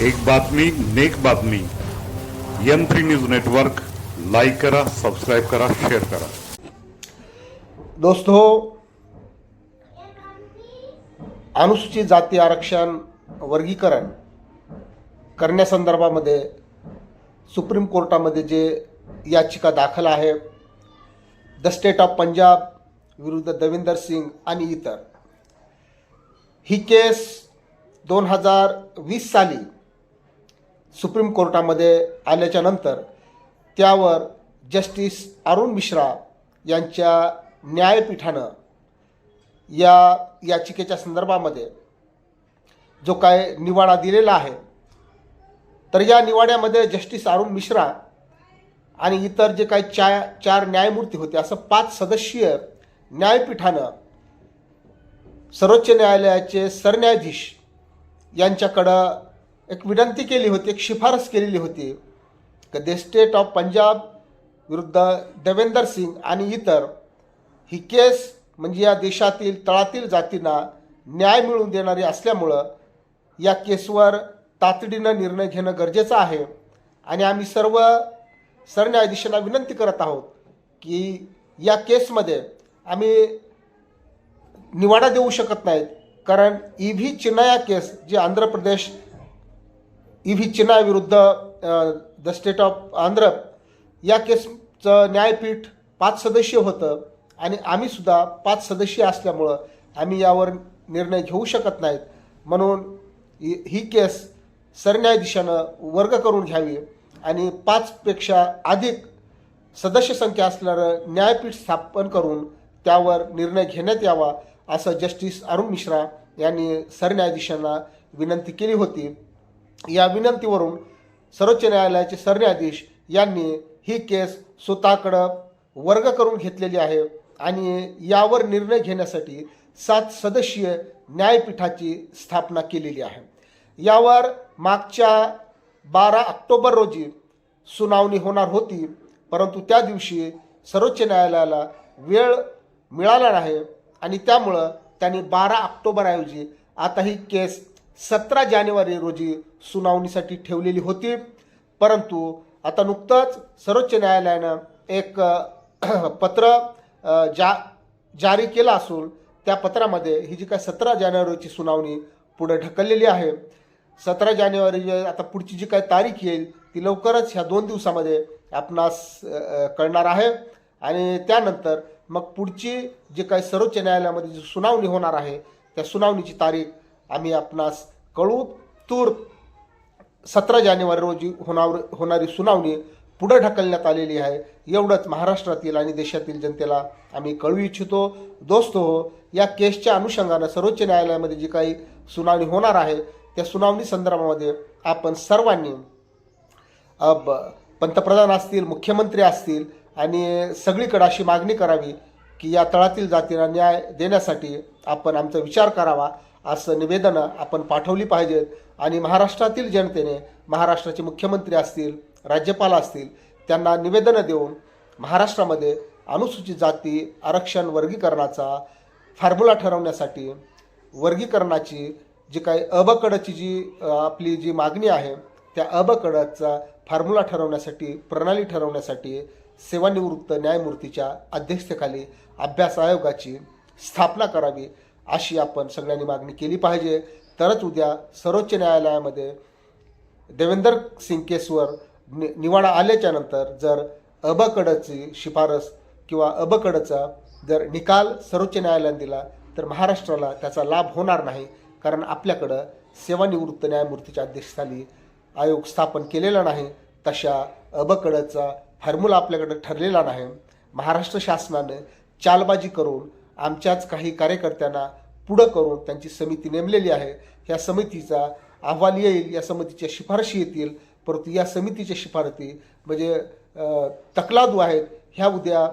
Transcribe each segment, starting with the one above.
एक बातमी नेक बातमी. M three news network like करा सबस्क्राईब करा शेअर करा. दोस्तों अनुसूचित जाती आरक्षण वर्गीकरण करण्यासंदर्भामध्ये सुप्रीम कोर्टामध्ये जे याचिका दाखल आहे द स्टेट ऑफ पंजाब विरुद्ध दविंदर सिंग आणि इतर. ही केस दोन हजार वीस साली सुप्रीम कोर्टामध्ये आल्याच्यानंतर त्यावर जस्टिस अरुण मिश्रा यांच्या न्यायपीठानं या याचिकेच्या संदर्भामध्ये जो काय निवाडा दिलेला आहे तर या निवाड्यामध्ये जस्टिस अरुण मिश्रा आणि इतर जे काही चा चार न्यायमूर्ती होते असं पाच सदस्यीय न्यायपीठानं सर्वोच्च न्यायालयाचे सरन्यायाधीश यांच्याकडं एक विनंती केली होती एक शिफारस केलेली होती की द स्टेट ऑफ पंजाब विरुद्ध देवेंदर सिंग आणि इतर ही केस म्हणजे या देशातील तळातील जातींना न्याय मिळवून देणारी असल्यामुळं या केसवर तातडीनं निर्णय घेणं गरजेचं आहे. आणि आम्ही सर्व सरन्यायाधीशांना विनंती करत आहोत की या केसमध्ये आम्ही निवाडा देऊ शकत नाहीत. कारण ई व्ही चिन्नया केस जे आंध्र प्रदेश ई व्ही चिन्ना विरुद्ध द स्टेट ऑफ आंध्र या केसचं न्यायपीठ पाच सदस्य होतं आणि आम्हीसुद्धा पाच सदस्य असल्यामुळं आम्ही यावर निर्णय घेऊ शकत नाहीत. म्हणून ही ही केस सरन्यायाधीशानं वर्ग करून घ्यावी आणि पाचपेक्षा अधिक सदस्य संख्या असणारं न्यायपीठ स्थापन करून त्यावर निर्णय घेण्यात यावा असं जस्टिस अरुण मिश्रा यांनी सरन्यायाधीशांना विनंती केली होती. या विनंतीवरून सर्वोच्च न्यायालयाचे सरन्यायाधीश यांनी ही केस स्वतःकडं वर्ग करून घेतलेली आहे आणि यावर निर्णय घेण्यासाठी सात सदस्यीय न्यायपीठाची स्थापना केलेली आहे. यावर मागच्या बारा ऑक्टोबर रोजी सुनावणी होणार होती परंतु त्या दिवशी सर्वोच्च न्यायालयाला वेळ मिळाला नाही आणि त्यामुळं त्यांनी बारा ऑक्टोबरऐवजी आता ही केस सतरा जानेवारी रोजी सुनावणीसाठी ठेवलेली होती. परंतु आता नुकतंच सर्वोच्च न्यायालयानं एक पत्र जा जारी केलं असून त्या पत्रामध्ये ही जी काय सतरा जानेवारीची सुनावणी पुढे ढकललेली आहे. सतरा जानेवारी आता पुढची जी काय तारीख येईल ती लवकरच ह्या दोन दिवसामध्ये आपणास कळणार आहे. आणि त्यानंतर मग पुढची जी काही सर्वोच्च न्यायालयामध्ये जी सुनावणी होणार आहे त्या सुनावणीची तारीख आम्ही आपणास कळू तूर सतरा जानेवारी रोजी होणार होणारी सुनावणी पुढे ढकलण्यात आलेली आहे. एवढंच महाराष्ट्रातील आणि देशातील जनतेला आम्ही कळू इच्छितो. दोस्त हो या केसच्या अनुषंगानं सर्वोच्च न्यायालयामध्ये जी काही सुनावणी होणार आहे त्या सुनावणी संदर्भामध्ये आपण सर्वांनी पंतप्रधान असतील मुख्यमंत्री असतील आणि सगळीकडे अशी मागणी करावी की या तळातील जातीला न्याय देण्यासाठी आपण आमचा विचार करावा. असं निवेदनं आपण पाठवली पाहिजेत. आणि महाराष्ट्रातील जनतेने महाराष्ट्राचे मुख्यमंत्री असतील राज्यपाल असतील त्यांना निवेदनं देऊन महाराष्ट्रामध्ये अनुसूचित जाती आरक्षण वर्गीकरणाचा फॉर्म्युला ठरवण्यासाठी वर्गीकरणाची जी काही अबकडची जी आपली जी मागणी आहे त्या अबकडचा फॉर्म्युला ठरवण्यासाठी प्रणाली ठरवण्यासाठी सेवानिवृत्त न्यायमूर्तीच्या अध्यक्षतेखाली अभ्यास आयोगाची स्थापना करावी. अशी आपण सगळ्यांनी मागणी केली पाहिजे. तरच उद्या सर्वोच्च न्यायालयामध्ये देवेंदर सिंग केसवर नि निवाडा आल्याच्यानंतर जर अबकडची शिफारस किंवा अबकडचा जर निकाल सर्वोच्च न्यायालयाने दिला तर महाराष्ट्राला त्याचा लाभ होणार नाही. कारण आपल्याकडं सेवानिवृत्त न्यायमूर्तीच्या अध्यक्षस्थानी आयोग स्थापन केलेला नाही. तशा अबकडचा फॉर्म्युला आपल्याकडं ठरलेला नाही. महाराष्ट्र शासनानं चालबाजी करून आमच्याच काही कार्यकर्त्यांना पुढं करून त्यांची समिती नेमलेली आहे. ह्या समितीचा अहवाल येईल या समितीच्या शिफारशी येतील. परंतु या समितीच्या शिफारती म्हणजे तकलादू आहेत. ह्या उद्या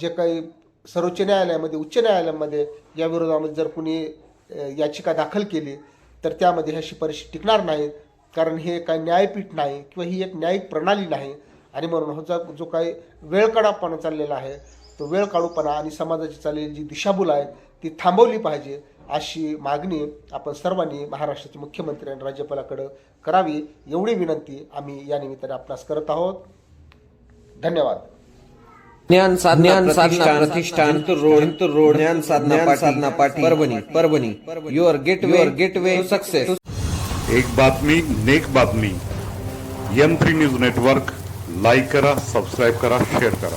जे काही सर्वोच्च न्यायालयामध्ये उच्च न्यायालयामध्ये या विरोधामध्ये जर कुणी याचिका दाखल केली तर त्यामध्ये ह्या शिफारशी टिकणार नाहीत. कारण हे काय न्यायपीठ नाही किंवा ही एक न्यायिक प्रणाली नाही. आणि म्हणून हा जो काही वेळकडापणा चाललेला आहे तो वेळ काढूपणा आणि समाजाची चाललेली जी दिशाभूल आहे ती थांबवली पाहिजे अशी मागणी आपण सर्वांनी महाराष्ट्राचे मुख्यमंत्री आणि राज्यपालाकडे करावी एवढी विनंती आम्ही या निमित्ताने आपणास करत आहोत. धन्यवाद. ज्ञान साधना प्रतिष्ठान रोड रोड ज्ञान साधना ज्ञान साधना पाठी Parbhani. Parbhani your gateway gateway success एक बातमी नेक बातमी. M three news network like करा सबस्क्राईब करा शेअर करा.